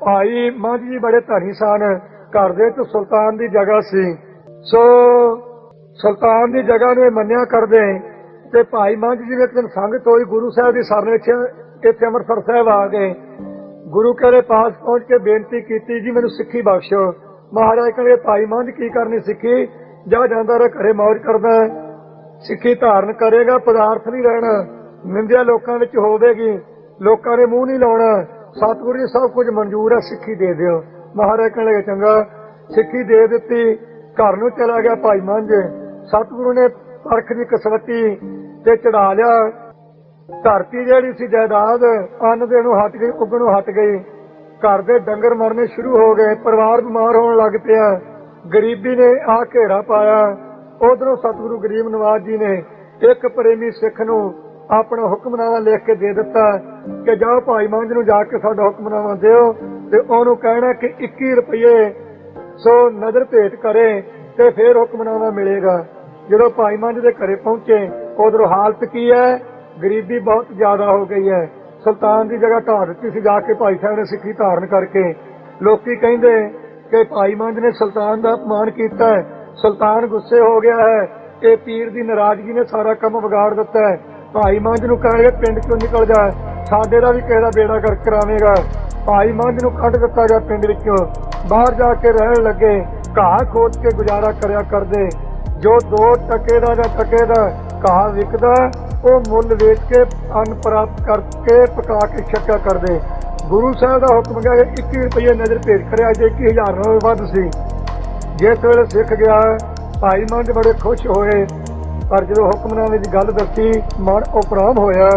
ਭਾਈ ਮੰਝ ਜੀ ਬੜੇ ਧਨੀ ਸਨ, ਘਰ ਦੇ ਵਿੱਚ ਸੁਲਤਾਨ ਦੀ ਜਗ੍ਹਾ ਸੀ। ਸੋ ਸੁਲਤਾਨ ਦੀ ਜਗ੍ਹਾ ਨੂੰ ਮੰਨਿਆ ਕਰਦੇ ਤੇ ਭਾਈ ਮੰਝ ਜੀ ਨੇ ਇੱਕ ਦਿਨ ਸੰਗਤ ਹੋਈ ਗੁਰੂ ਸਾਹਿਬ ਦੀ ਸਰਨ ਵਿੱਚ ਇੱਥੇ ਅੰਮ੍ਰਿਤਸਰ ਸਾਹਿਬ ਆ ਗਏ। ਗੁਰੂ ਕੇ ਪਾਸ ਪਹੁੰਚ ਕੇ ਬੇਨਤੀ ਕੀਤੀ, ਜੀ, ਮੈਨੂੰ ਸਿੱਖੀ ਬਖਸ਼ੋ ਮਹਾਰਾਜ ਕਹਿੰਦੇ, ਭਾਈ ਮੰਝ ਕੀ ਕਰਨੀ ਸਿੱਖੀ? ਜਾ ਜਾਂਦਾ ਰਹਿ, ਘਰੇ ਮੌਜ ਕਰਦਾ ਸਿੱਖੀ ਧਾਰਨ ਕਰੇਗਾ, ਪਦਾਰਥ ਨਹੀਂ ਰਹਿਣਾ। ਨਿੰਦਿਆ ਲੋਕਾਂ ਵਿੱਚ ਹੋਵੇਗੀ। ਲੋਕਾਂ ਦੇ ਮੂੰਹ ਨਹੀਂ ਲਾਉਣਾ। ਸਤਿਗੁਰੂ ਜੀ ਸਭ ਕੁਝ ਮਨਜ਼ੂਰ ਹੈ ਸਿੱਖੀ ਦੇ ਦਿਓ। ਮਹਾਰਾਜ ਕਹਿਣ ਲੱਗੇ ਚੰਗਾ, ਸਿੱਖੀ ਦੇ ਦਿੱਤੀ, ਘਰ ਨੂੰ ਚਲਾ ਗਿਆ ਭਾਈ ਮੰਝ। ਸਤਿਗੁਰੂ ਨੇ ਪਰਖ ਦੀ ਕਸਵੱਟੀ ਤੇ ਚੜਾ ਲਿਆ। ਧਰਤੀ ਜਿਹੜੀ ਸੀ ਜਾਇਦਾਦ, ਅੰਨ ਦੇ ਨੂੰ ਹਟ ਗਈ ਉੱਗਣੋਂ ਹਟ ਗਈ। ਘਰ ਦੇ ਡੰਗਰ ਮਰਨੇ ਸ਼ੁਰੂ ਹੋ ਗਏ, ਪਰਿਵਾਰ ਬਿਮਾਰ ਹੋਣ ਲੱਗ ਪਿਆ। ਗਰੀਬੀ ਨੇ ਆ ਘੇਰਾ ਪਾਇਆ। ਉਧਰੋਂ ਸਤਿਗੁਰੂ ਗਰੀਬ ਨਵਾਜ ਜੀ ਨੇ ਇੱਕ ਪ੍ਰੇਮੀ ਸਿੱਖ ਨੂੰ ਆਪਣਾ ਹੁਕਮਨਾਮਾ ਲਿਖ ਕੇ ਦੇ ਦਿੱਤਾ। ਕਿ ਜਾਓ ਭਾਈ ਮੰਝ ਨੂੰ ਜਾ ਕੇ ਸਾਡਾ ਹੁਕਮਨਾਮਾ ਦਿਓ ਤੇ ਉਹਨੂੰ ਕਹਿਣਾ ਕਿ 21 ਰੁਪਏ ਸੋ ਨਜ਼ਰ ਭੇਟ ਕਰੇ ਤੇ ਫਿਰ ਹੁਕਮਨਾਮਾ ਮਿਲੇਗਾ। ਜਦੋਂ ਭਾਈ ਮੰਝ ਦੇ ਘਰੇ ਪਹੁੰਚੇ, ਉਧਰੋਂ ਹਾਲਤ ਕੀ ਹੈ? ਗਰੀਬੀ ਬਹੁਤ ਜ਼ਿਆਦਾ ਹੋ ਗਈ ਹੈ। ਸੁਲਤਾਨ ਦੀ ਜਗ੍ਹਾ ਢਾਹ ਦਿੱਤੀ ਸੀ ਜਾ ਕੇ ਭਾਈ ਸਾਹਿਬ ਨੇ ਸਿੱਖੀ ਧਾਰਨ ਕਰਕੇ। ਲੋਕੀ ਕਹਿੰਦੇ ਕਿ ਭਾਈ ਮੰਝ ਨੇ ਸੁਲਤਾਨ ਦਾ ਅਪਮਾਨ ਕੀਤਾ ਹੈ। ਸੁਲਤਾਨ ਗੁੱਸੇ ਹੋ ਗਿਆ ਹੈ। ਇਹ ਪੀਰ ਦੀ ਨਾਰਾਜ਼ਗੀ ਨੇ ਸਾਰਾ ਕੰਮ ਵਿਗਾੜ ਦਿੱਤਾ ਹੈ। ਭਾਈ ਮੰਝ ਨੂੰ ਕਹਿਣਗੇ ਪਿੰਡ ਚੋਂ ਨਿਕਲ ਜਾ। ਸਾਡੇ ਦਾ ਵੀ ਕਿਸੇ ਦਾ ਬੇੜਾ ਕਰ ਕਰਾਵੇਂਗਾ ਭਾਈ ਮੰਝ ਨੂੰ ਕੱਢ ਦਿੱਤਾ ਗਿਆ ਪਿੰਡ ਵਿੱਚੋਂ। ਬਾਹਰ ਜਾ ਕੇ ਰਹਿਣ ਲੱਗੇ। ਘਾਹ ਖੋਦ ਕੇ ਗੁਜ਼ਾਰਾ ਕਰਿਆ ਕਰਦੇ। ਜੋ ਦੋ ਟਕੇ ਦਾ ਜਾਂ ਟਕੇ ਦਾ ਘਾਹ ਵਿਕਦਾ, ਉਹ ਮੁੱਲ ਵੇਚ ਕੇ ਅੰਨ ਪ੍ਰਾਪਤ ਕਰਕੇ ਪਕਾ ਕੇ ਛੱਕਾ ਕਰਦੇ। ਗੁਰੂ ਸਾਹਿਬ ਦਾ ਹੁਕਮ ਗਿਆ ਕਿ 21 ਰੁਪਏ ਨਜ਼ਰ ਭੇਜ ਕਰਿਆ ਜੇ 21000 ਨਾਲੋਂ ਵੱਧ ਸੀ। ਜਿਸ ਵੇਲੇ ਸਿੱਖ ਗਿਆ, ਭਾਈ ਮੰਝ ਬੜੇ ਖੁਸ਼ ਹੋਏ। ਪਰ ਜਦੋਂ ਹੁਕਮਨਾਮੇ ਦੀ ਗੱਲ ਦੱਸੀ, ਮਨ ਉਪਰਾਮ ਹੋਇਆ।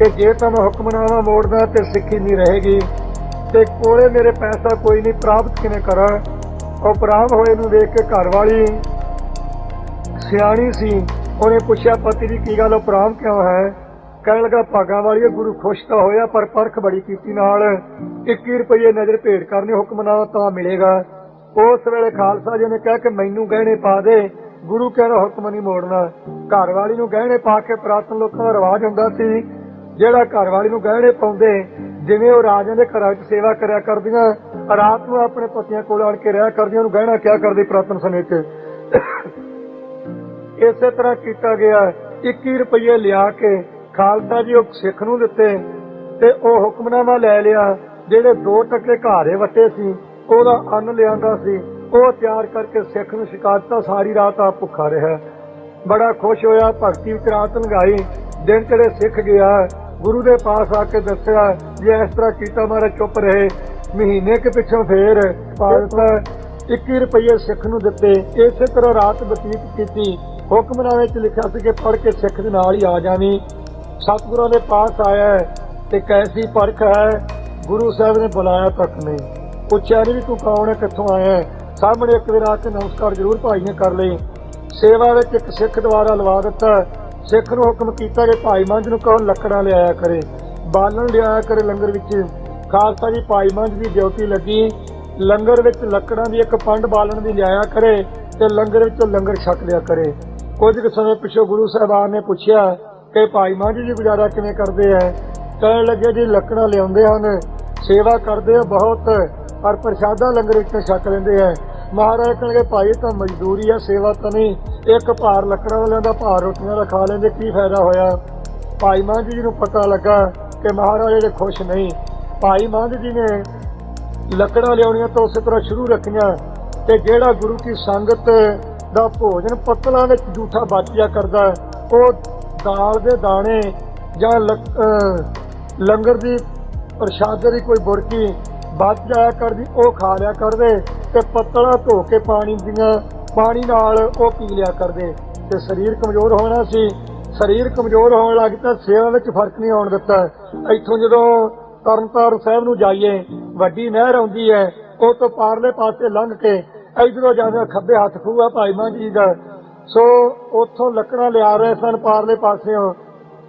ਕਿ ਜੇ ਤਾਂ ਮੈਂ ਹੁਕਮਨਾਮਾ ਮੋੜਦਾ ਤੇ ਸਿੱਖੀ ਨਹੀਂ ਰਹੇਗੀ ਤੇ ਕੋਲੇ ਮੇਰੇ ਪੈਸਾ ਕੋਈ ਨਹੀਂ, ਪ੍ਰਾਪਤ ਕਿਵੇਂ ਕਰਾਂ? ਉਪਰਾਮ ਹੋਏ ਨੂੰ ਦੇਖ ਕੇ ਘਰ ਵਾਲੀ ਸਿਆਣੀ ਸੀ। ਉਹਨੇ ਪੁੱਛਿਆ, ਪਤੀ ਦੀ ਕੀ ਗੱਲ? ਉਪਰਾਮ ਕਿਉਂ ਹੈ? ਕਹਿਣ ਲੱਗਾ, ਭਾਗਾਂ ਵਾਲੀ ਗੁਰੂ ਖੁਸ਼ ਤਾਂ ਹੋਇਆ, ਪਰ ਪਰਖ ਬੜੀ ਕੀਤੀ ਨਾਲ। 21 ਰੁਪਏ ਨਜ਼ਰ ਭੇਟ ਕਰਨੇ, ਹੁਕਮਨਾਮਾ ਤਾਂ ਮਿਲੇਗਾ। ਉਸ ਵੇਲੇ ਖਾਲਸਾ ਜੀ ਨੇ ਕਿਹਾ ਕਿ ਮੈਨੂੰ ਗਹਿਣੇ ਪਾ ਦੇ। ਗੁਰੂ ਕਹਿੰਦਾ ਹੁਕਮ ਨਹੀਂ ਮੋੜਨਾ। ਘਰ ਵਾਲੀ ਨੂੰ ਗਹਿਣੇ ਪਾ ਕੇ ਪ੍ਰਾਤਨ ਲੋਕਾਂ ਦਾ ਰਿਵਾਜ ਹੁੰਦਾ ਸੀ। ਜਿਹੜਾ ਘਰ ਵਾਲੀ ਨੂੰ ਗਹਿਣੇ ਪਾਉਂਦੇ, ਜਿਵੇਂ ਉਹ ਰਾਜਿਆਂ ਦੇ ਘਰਾਂ 'ਚ ਸੇਵਾ ਕਰਿਆ ਕਰਦੀਆਂ, ਰਾਤ ਨੂੰ ਆਪਣੇ ਪਤੀਆਂ ਕੋਲ ਆਣ ਕੇ ਰਿਹਾ ਕਰਦੀਆਂ, ਉਹਨੂੰ ਗਹਿਣਾ ਕਿਆ ਕਰਦੀ ਪ੍ਰਾਤਨ ਸਮੇਂ 'ਚ ਇਸੇ ਤਰ੍ਹਾਂ ਕੀਤਾ ਗਿਆ। 21 ਰੁਪਏ ਲਿਆ ਕੇ ਖਾਲਸਾ ਜੀ ਉਹ ਸਿੱਖ ਨੂੰ ਦਿੱਤੇ ਤੇ ਉਹ ਹੁਕਮਨਾਮਾ ਲੈ ਲਿਆ, ਜਿਹੜੇ ਦੋ ਟੱਕੇ ਘਾਰੇ ਵੱਟੇ ਸੀ, ਉਹਦਾ ਅੰਨ ਲਿਆਂਦਾ ਸੀ। ਉਹ ਤਿਆਰ ਕਰਕੇ ਸਿੱਖ ਨੂੰ ਸ਼ਿਕਾਇਤਾਂ ਸਾਰੀ ਰਾਤ ਆ ਭੁੱਖਾ ਰਿਹਾ। ਬੜਾ ਖੁਸ਼ ਹੋਇਆ, ਭਗਤੀ ਵਿੱਚ ਰਾਤ ਲੰਘਾਈ। ਦਿਨ ਚੜੇ ਸਿੱਖ ਗਿਆ। ਗੁਰੂ ਦੇ ਪਾਸ ਆ ਕੇ ਦੱਸਿਆ ਜੇ ਇਸ ਤਰ੍ਹਾਂ ਕੀਤਾ ਮਾਰਾ ਚੁੱਪ ਰਹੇ। ਮਹੀਨੇ ਕੇ ਪਿੱਛੋਂ ਫੇਰ ਪਾਲਤਾ 21 ਰੁਪਏ ਸਿੱਖ ਨੂੰ ਦਿੱਤੇ। ਇਸੇ ਤਰ੍ਹਾਂ ਰਾਤ ਬਤੀਤ ਕੀਤੀ। ਹੁਕਮਨਾਮੇ ਵਿੱਚ ਲਿਖਿਆ ਸੀ ਕਿ ਪੜ੍ਹ ਕੇ ਸਿੱਖ ਦੇ ਨਾਲ ਹੀ ਆ ਜਾਵੀਂ। ਸਤਿਗੁਰਾਂ ਦੇ ਪਾਸ ਆਇਆ ਤੇ ਕੈਸੀ ਪਰਖ ਹੈ ਗੁਰੂ ਸਾਹਿਬ ਨੇ ਬੁਲਾਇਆ ਤੱਕ ਨਹੀਂ। ਪੁੱਛਿਆ ਨਹੀਂ ਵੀ ਤੂੰ ਕੌਣ ਹੈ ਕਿੱਥੋਂ ਆਇਆ ਹੈ। ਸਾਹਮਣੇ ਇੱਕ ਵਾਰ ਆ ਕੇ ਨਮਸਕਾਰ ਜ਼ਰੂਰ ਭਾਈ ਨੇ ਕਰ ਲਈ ਸੇਵਾ ਵਿੱਚ ਇੱਕ ਸਿੱਖ ਦੁਆਰਾ ਲਵਾ ਦਿੱਤਾ। ਸਿੱਖ ਨੂੰ ਹੁਕਮ ਕੀਤਾ ਕਿ ਭਾਈ ਮੰਝ ਨੂੰ ਕਹੋ ਲੱਕੜਾਂ ਲਿਆਇਆ ਕਰੇ, ਬਾਲਣ ਲਿਆਇਆ ਕਰੇ ਲੰਗਰ ਵਿੱਚ। ਖਾਲਸਾ ਜੀ, ਭਾਈ ਮੰਝ ਦੀ ਡਿਊਟੀ ਲੱਗੀ। ਲੰਗਰ ਵਿੱਚ ਲੱਕੜਾਂ ਦੀ ਇੱਕ ਪੰਡ ਬਾਲਣ ਦੀ ਲਿਆਇਆ ਕਰੇ ਤੇ ਲੰਗਰ ਵਿੱਚੋਂ ਲੰਗਰ ਛਕ ਲਿਆ ਕਰੇ। ਕੁਝ ਕੁ ਸਮੇਂ ਪਿੱਛੋਂ ਗੁਰੂ ਸਾਹਿਬਾਨ ਨੇ ਪੁੱਛਿਆ ਕਿ ਭਾਈ ਮੰਝ ਜੀ ਗੁਜ਼ਾਰਾ ਕਿਵੇਂ ਕਰਦੇ ਐ? ਕਹਿਣ ਲੱਗੇ, ਜੀ ਲੱਕੜਾਂ ਲਿਆਉਂਦੇ ਹਨ, ਸੇਵਾ ਕਰਦੇ ਆ ਬਹੁਤ, ਪਰ ਪ੍ਰਸ਼ਾਦਾ ਲੰਗਰ ਵਿੱਚੋਂ ਛਕ ਲੈਂਦੇ ਐ। ਮਹਾਰਾਜ ਕਹਿੰਦੇ ਭਾਈ ਤਾਂ ਮਜ਼ਦੂਰੀ ਆ, ਸੇਵਾ ਤਾਂ ਨਹੀਂ। ਇੱਕ ਭਾਰ ਲੱਕੜਾਂ ਵਾਲਿਆਂ ਦਾ ਭਾਰ ਰੋਟੀਆਂ ਦਾ ਖਾ ਲੈਂਦੇ, ਕੀ ਫਾਇਦਾ ਹੋਇਆ? ਭਾਈ ਮੰਝ ਜੀ ਨੂੰ ਪਤਾ ਲੱਗਾ ਕਿ ਮਹਾਰਾਜ ਜਿਹੜੇ ਖੁਸ਼ ਨਹੀਂ। ਭਾਈ ਮਾਨ ਜੀ ਨੇ ਲੱਕੜਾਂ ਲਿਆਉਣੀਆਂ ਤਾਂ ਉਸੇ ਤਰ੍ਹਾਂ ਸ਼ੁਰੂ ਰੱਖੀਆਂ ਤੇ ਜਿਹੜਾ ਗੁਰੂ ਕੀ ਸੰਗਤ ਦਾ ਭੋਜਨ ਪੱਤਲਾਂ ਵਿੱਚ ਜੂਠਾ ਬਚਿਆ ਕਰਦਾ, ਉਹ ਦਾਲ ਦੇ ਦਾਣੇ ਜਾਂ ਲੰਗਰ ਦੀ ਪ੍ਰਸ਼ਾਦੇ ਦੀ ਕੋਈ ਬੁਰਕੀ ਬਚ ਜਾਇਆ ਕਰਦੀ, ਉਹ ਖਾ ਲਿਆ ਕਰਦੇ ਤੇ ਪੱਤਲਾ ਧੋ ਕੇ ਪਾਣੀ ਦੀਆਂ, ਪਾਣੀ ਨਾਲ ਉਹ ਪੀ ਲਿਆ ਕਰਦੇ। ਤੇ ਸਰੀਰ ਕਮਜ਼ੋਰ ਹੋਣਾ ਸੀ। ਸਰੀਰ ਕਮਜ਼ੋਰ ਹੋਣ ਲੱਗ ਤਾਂ ਸੇਵਾ ਵਿੱਚ ਫ਼ਰਕ ਨਹੀਂ ਆਉਣ ਦਿੱਤਾ। ਇੱਥੋਂ ਜਦੋਂ ਤਰਨਤਾਰਨ ਸਾਹਿਬ ਨੂੰ ਜਾਈਏ, ਵੱਡੀ ਨਹਿਰ ਆਉਂਦੀ ਹੈ, ਉਹ ਤੋਂ ਪਾਰਲੇ ਪਾਸੇ ਲੰਘ ਕੇ ਇਧਰੋਂ ਜਾਂਦਾ ਖੱਬੇ ਹੱਥ ਖੂਆ ਭਾਈ ਮਾਂ ਜੀ ਦਾ। ਸੋ ਉੱਥੋਂ ਲੱਕੜਾਂ ਲਿਆ ਰਹੇ ਸਨ ਪਾਰਲੇ ਪਾਸਿਓਂ।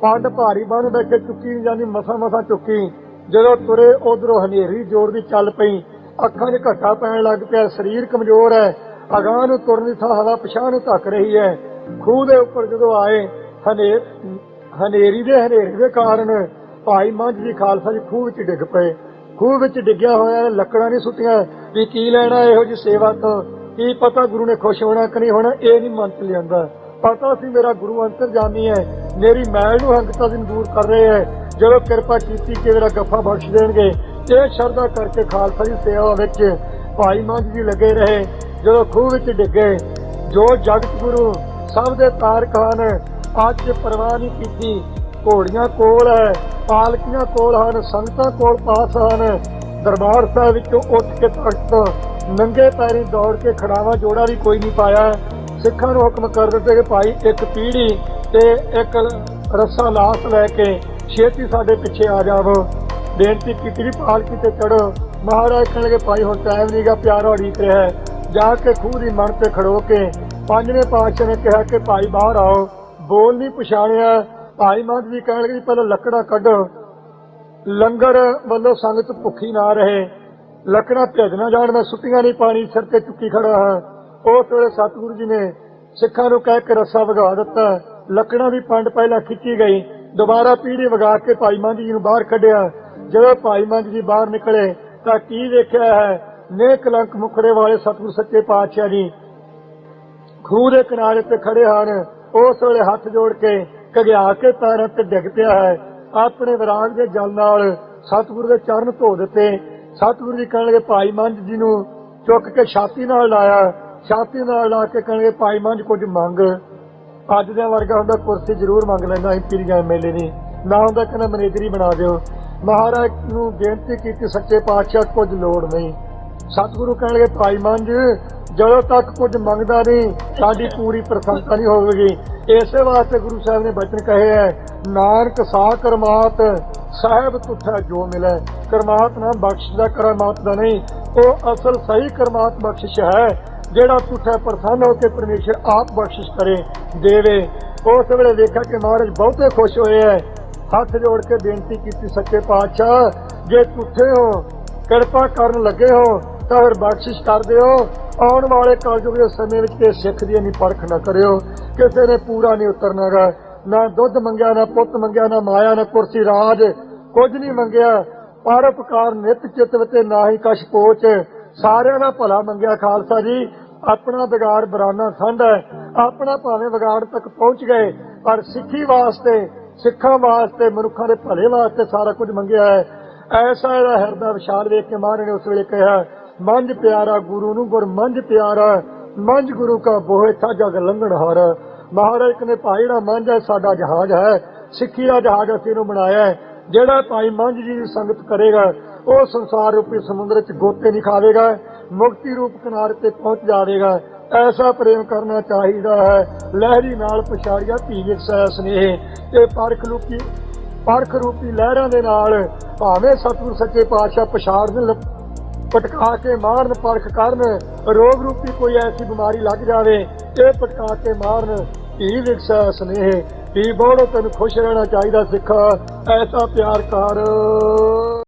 ਪੱਡ ਭਾਰੀ ਬੰਨ ਬੈਠੇ ਚੁੱਕੀ ਨਹੀਂ ਜਾਂਦੀ, ਮਸਾ ਮਸਾ ਚੁੱਕੀ। ਜਦੋਂ ਤੁਰੇ ਉਧਰੋਂ ਹਨੇਰੀ ਜ਼ੋਰ ਦੀ ਚੱਲ ਪਈ, ਅੱਖਾਂ 'ਚ ਘੱਟਾ ਪੈਣ ਲੱਗ ਪਿਆ, ਸਰੀਰ ਕਮਜ਼ੋਰ ਹੈ, ਅਗਾਂਹ ਨੂੰ ਤੁਰਨ ਦੀ ਥਾਂ ਹਵਾ ਪਛਾਹ ਨੂੰ ਧੱਕ ਰਹੀ ਹੈ। ਖੂਹ ਦੇ ਉੱਪਰ ਜਦੋਂ ਆਏ, ਹਨੇਰ, ਹਨੇਰੀ ਦੇ ਹਨੇਰੀ ਦੇ ਕਾਰਨ ਭਾਈ ਮੰਝ ਦੀ ਖਾਲਸਾ ਜੀ ਖੂਹ ਵਿੱਚ ਡਿੱਗ ਪਏ। ਖੂਹ ਵਿੱਚ ਡਿੱਗਿਆ ਹੋਇਆ ਲੱਕੜਾਂ ਨਹੀਂ ਸੁੱਟੀਆਂ, ਵੀ ਕੀ ਲੈਣਾ ਇਹੋ ਜੀ ਸੇਵਾ ਤੋਂ? ਕੀ ਪਤਾ ਗੁਰੂ ਨੇ ਖੁਸ਼ ਹੋਣਾ ਕਿ ਨਹੀਂ ਹੋਣਾ, ਇਹ ਨਹੀਂ ਮਨ ਚ ਲਿਆਂਦਾ। ਪਤਾ ਸੀ ਮੇਰਾ ਗੁਰੂ ਅੰਤਰ ਅੰਤਰਜਾਮੀ ਹੈ, ਮੇਰੀ ਮੈਲ ਨੂੰ ਹੰਗਤਾ ਦਿਨ ਦੂਰ ਕਰ ਰਹੇ ਹੈ। ਜਦੋਂ ਕਿਰਪਾ ਕੀਤੀ ਕਿ ਮੇਰਾ ਗੱਫਾ ਬਖਸ਼ ਦੇਣਗੇ, ਇਹ ਸ਼ਰਧਾ ਕਰਕੇ ਖਾਲਸਾ ਦੀ ਸੇਵਾ ਵਿੱਚ ਭਾਈ ਮੰਝ ਜੀ ਲੱਗੇ ਰਹੇ, ਜਦੋਂ ਖੂਹ ਵਿੱਚ ਡਿੱਗੇ, ਜੋ ਜਗਤ ਗੁਰੂ ਸਭ ਦੇ ਤਾਰਕ ਹਨ, ਅੱਜ ਪਰਵਾਹ ਨਹੀਂ ਕੀਤੀ। ਘੋੜੀਆਂ ਕੋਲ ਹੈ, ਪਾਲਕੀਆਂ ਕੋਲ ਹਨ, ਸੰਗਤਾਂ ਕੋਲ ਪਾਸ ਹਨ। ਦਰਬਾਰ ਸਾਹਿਬ ਵਿੱਚੋਂ ਉੱਠ ਕੇ ਤਖਤ ਨੰਗੇ ਪੈਰੀ ਦੌੜ ਕੇ ਖੜਾਵਾ ਜੋੜਾ ਵੀ ਕੋਈ ਨਹੀਂ ਪਾਇਆ। ਸਿੱਖਾਂ ਨੂੰ ਹੁਕਮ ਕਰ ਦਿੱਤੇ ਕਿ ਭਾਈ ਇੱਕ ਪੀੜੀ ਤੇ ਇੱਕ ਰੱਸਾ ਲਾਸ ਲੈ ਕੇ ਛੇਤੀ ਸਾਡੇ ਪਿੱਛੇ ਆ ਜਾਵੋ। ਬੇਨਤੀ ਕੀਤੀ ਵੀ ਪਾਲਕੀ ਤੇ ਚੜੋ ਮਹਾਰਾਜ ਕਹਿਣਗੇ, ਭਾਈ, ਹੁਣ ਟਾਈਮ ਨਹੀਂਗਾ ਪਿਆਰਾ ਉਡੀਕ ਰਿਹਾ ਜਾ ਕੇ ਖੂਹ ਦੀ ਮਣ ਤੇ ਖੜੋ ਕੇ ਪੰਜਵੇਂ ਪਾਤਸ਼ਾਹ ਨੇ ਕਿਹਾ ਕਿ, ਭਾਈ, ਬਾਹਰ ਆਓ। ਬੋਲ ਨਹੀਂ ਪਛਾਣਿਆ। ਭਾਈ ਮਹੰਤ ਜੀ ਕਹਿਣਗੇ ਜੀ ਪਹਿਲਾਂ ਲੱਕੜਾਂ ਕੱਢੋ। ਲੰਗਰ ਵੱਲੋਂ ਸੰਗਤ ਭੁੱਖੀ ਨਾ ਰਹੇ। ਲੱਕੜਾਂ ਭੇਜ ਨਾ ਜਾਣ, ਮੈਂ ਸੁੱਟੀਆਂ ਨਹੀਂ ਪਾਣੀ ਸਿਰ ਤੇ ਚੁੱਕੀ ਖੜਾ ਹਾਂ। ਉਸ ਵੇਲੇ ਸਤਿਗੁਰੂ ਜੀ ਨੇ ਸਿੱਖਾਂ ਨੂੰ ਕਹਿ ਕੇ ਰੱਸਾ ਵਗਾ ਦਿੱਤਾ। ਲੱਕੜਾਂ ਦੀ ਪੰਡ ਪਹਿਲਾਂ ਖਿੱਚੀ ਗਈ। ਦੁਬਾਰਾ ਪੀੜੀ ਵਗਾ ਕੇ ਭਾਈ ਮੰਝ ਜੀ ਨੂੰ ਬਾਹਰ ਕੱਢਿਆ। ਜਦੋਂ ਭਾਈ ਮੰਝ ਜੀ ਬਾਹਰ ਨਿਕਲੇ ਤਾਂ ਕੀ ਵੇਖਿਆ ਹੈ? ਨੇ ਕਲੰਕ ਮੁਖੜੇ ਵਾਲੇ ਸਤਿਗੁਰ ਸੱਚੇ ਪਾਤਸ਼ਾਹ ਜੀ। ਖੂਹ ਦੇ ਕਿਨਾਰੇ ਤੇ ਖੜੇ ਹਨ। ਉਸ ਵੇਲੇ ਹੱਥ ਜੋੜ ਕੇ ਘਗਿਆ ਕੇ ਪੈਰਾਂ ਤੇ ਡਿੱਗ ਪਿਆ ਹੈ। ਆਪਣੇ ਵਿਰਾਗ ਦੇ ਜਲ ਨਾਲ ਸਤਿਗੁਰੂ ਦੇ ਚਰਨ ਧੋ ਦਿੱਤੇ। ਸਤਿਗੁਰੂ ਜੀ ਕਹਿਣਗੇ, ਭਾਈ ਮੰਜ ਜੀ ਨੂੰ ਚੁੱਕ ਕੇ ਛਾਤੀ ਨਾਲ ਲਾਇਆ। ਛਾਤੀ ਨਾਲ ਲਾ ਕੇ ਕਹਿਣਗੇ, ਭਾਈ ਮੰਜ ਕੁਝ ਮੰਗ। ਅੱਜ ਦਾ ਵਰਗਾ ਹੁੰਦਾ ਕੁਰਸੀ ਜ਼ਰੂਰ ਮੰਗ ਲੈਂਦਾ ਸੀ ਪੀਰੀਆਂ ਐਮਐਲਏ ਦੀ। ਨਾ ਹੁੰਦਾ ਕਹਿੰਦਾ ਮੈਨੇਜਰੀ ਬਣਾ ਦਿਓ। ਮਹਾਰਾਜ ਨੂੰ ਬੇਨਤੀ ਕੀਤੀ, ਸੱਚੇ ਪਾਤਸ਼ਾਹ, ਕੁਝ ਲੋੜ ਨਹੀਂ। ਸਤਿਗੁਰੂ ਕਹਿਣਗੇ, ਭਾਈ ਮੰਝ, ਜਦੋਂ ਤੱਕ ਕੁਝ ਮੰਗਦਾ ਨਹੀਂ, ਸਾਡੀ ਪੂਰੀ ਪ੍ਰਸੰਸਾ ਨਹੀਂ ਹੋਵੇਗੀ। ਇਸੇ ਵਾਸਤੇ ਗੁਰੂ ਸਾਹਿਬ ਨੇ ਬਚਨ ਕਹੇ ਹੈ, ਨਾਨਕ ਸਾ ਕਰਮਾਤ, ਸਾਹਿਬ ਤੁਠਾ ਜੋ ਮਿਲੇ। ਕਰਮਾਤ ਨਾ ਬਖਸ਼ ਦਾ ਕਰਮਾਤ ਦਾ ਨਹੀਂ। ਉਹ ਅਸਲ ਸਹੀ ਕਰਮਾਤ ਬਖਸ਼ਿਸ਼ ਹੈ। ਜਿਹੜਾ ਝੂਠਾ ਪ੍ਰਸੰਨ ਹੋ ਕੇ ਪਰਮੇਸ਼ਰ ਆਪ ਬਖਸ਼ਿਸ਼ ਕਰੇ, ਦੇਵੇ। ਉਸ ਵੇਲੇ ਵੇਖਿਆ ਕਿ ਮਹਾਰਾਜ ਬਹੁਤੇ ਖੁਸ਼ ਹੋਏ ਹੈ ਹੱਥ ਜੋੜ ਕੇ ਬੇਨਤੀ ਕੀਤੀ, ਸੱਚੇ ਪਾਤਸ਼ਾਹ, ਜੇ ਝੂਠੇ ਹੋ, ਕਿਰਪਾ ਕਰਨ ਲੱਗੇ ਹੋ, ਤਾਂ ਫਿਰ ਬਖਸ਼ਿਸ਼ ਕਰ ਦਿਓ। ਆਉਣ ਵਾਲੇ ਕਲਯੁਗ ਦੇ ਸਮੇਂ ਵਿੱਚ ਤੇ ਸਿੱਖ ਦੀ ਨਹੀਂ ਪਰਖ ਨਾ ਕਰਿਓ। ਕਿਸੇ ਨੇ ਪੂਰਾ ਨਹੀਂ ਉਤਰਨਾਗਾ ਨਾ ਦੁੱਧ ਮੰਗਿਆ, ਨਾ ਪੁੱਤ ਮੰਗਿਆ, ਨਾ ਮਾਇਆ, ਨਾ ਕੁਰਸੀ, ਰਾਜ। ਕੁਝ ਨਹੀਂ ਮੰਗਿਆ। ਪਰਉਪਕਾਰ ਨਿਤ ਚਿਤਵ ਵਿੱਚ ਨਾ ਹੀ ਕਛ ਪੋਚ ਸਾਰਿਆਂ ਦਾ ਭਲਾ ਮੰਗਿਆ ਖਾਲਸਾ ਜੀ। ਆਪਣਾ ਵਿਗਾੜ ਬਰਾਨਾ ਸੰਧ ਹੈ। ਆਪਣਾ ਭਾਵੇਂ ਵਿਗਾੜ ਤੱਕ ਪਹੁੰਚ ਗਏ, ਪਰ ਸਿੱਖੀ ਵਾਸਤੇ, ਸਿੱਖਾਂ ਵਾਸਤੇ, ਮਨੁੱਖਾਂ ਦੇ ਭਲੇ ਵਾਸਤੇ ਸਾਰਾ ਕੁਝ ਮੰਗਿਆ ਹੈ। ਐਸਾ ਇਹਦਾ ਹਿਰਦਾ ਵਿਸ਼ਾਲ ਵੇਖ ਕੇ ਮਹਾਰਾਜ ਨੇ ਉਸ ਵੇਲੇ ਕਿਹਾ, ਮੰਝ ਪਿਆਰਾ ਗੁਰੂ ਨੂੰ ਗੁਰ, ਮੰਝ ਪਿਆਰਾ, ਮੰਝ ਗੁਰੂ ਕਾ ਬੋਹੇ ਥਾ ਜਗ ਲੰਘਣ ਹਾਰ। ਮਹਾਰਾਜ ਨੇ ਭਾਈ ਜਿਹੜਾ ਮੰਝ ਹੈ, ਸਾਡਾ ਜਹਾਜ਼ ਹੈ। ਸਿੱਖੀ ਦਾ ਜਹਾਜ਼ ਅਸੀਂ ਨੂੰ ਬਣਾਇਆ ਹੈ। ਜਿਹੜਾ ਭਾਈ ਮੰਝ ਜੀ ਦੀ ਸੰਗਤ ਕਰੇਗਾ ਉਹ ਸੰਸਾਰ ਰੂਪੀ ਸਮੁੰਦਰ 'ਚ ਗੋਤੇ ਨਹੀਂ ਖਾਵੇਗਾ, ਮੁਕਤੀ ਰੂਪ ਕਿਨਾਰੇ ਤੇ ਪਹੁੰਚ ਜਾਵੇਗਾ। ਐਸਾ ਪ੍ਰੇਮ ਕਰਨਾ ਚਾਹੀਦਾ ਹੈ। ਲਹਿਰੀ ਨਾਲ ਪਛਾੜਿਆ ਧੀ ਵਿਕਸੈ ਸਨੇਹ ਤੇ ਪਰਖ ਲੂਪੀ ਪਰਖ ਰੂਪੀ ਲਹਿਰਾਂ ਦੇ ਨਾਲ ਭਾਵੇਂ ਸਤਿਗੁਰ ਸੱਚੇ ਪਾਤਸ਼ਾਹ ਪਛਾੜਨ, ਪਟਕਾ ਕੇ ਮਾਰਨ, ਪਰਖ ਕਰਨ, ਰੋਗ ਰੂਪੀ ਕੋਈ ਐਸੀ ਬਿਮਾਰੀ ਲੱਗ ਜਾਵੇ, ਇਹ ਪਟਕਾ ਕੇ ਮਾਰਨ ਧੀ ਵਿਕਸੈ ਸਨੇਹ। ਧੀ ਬੋੜੋ ਤੈਨੂੰ ਖੁਸ਼ ਰਹਿਣਾ ਚਾਹੀਦਾ ਸਿੱਖਾ, ਐਸਾ ਪਿਆਰ ਕਰ।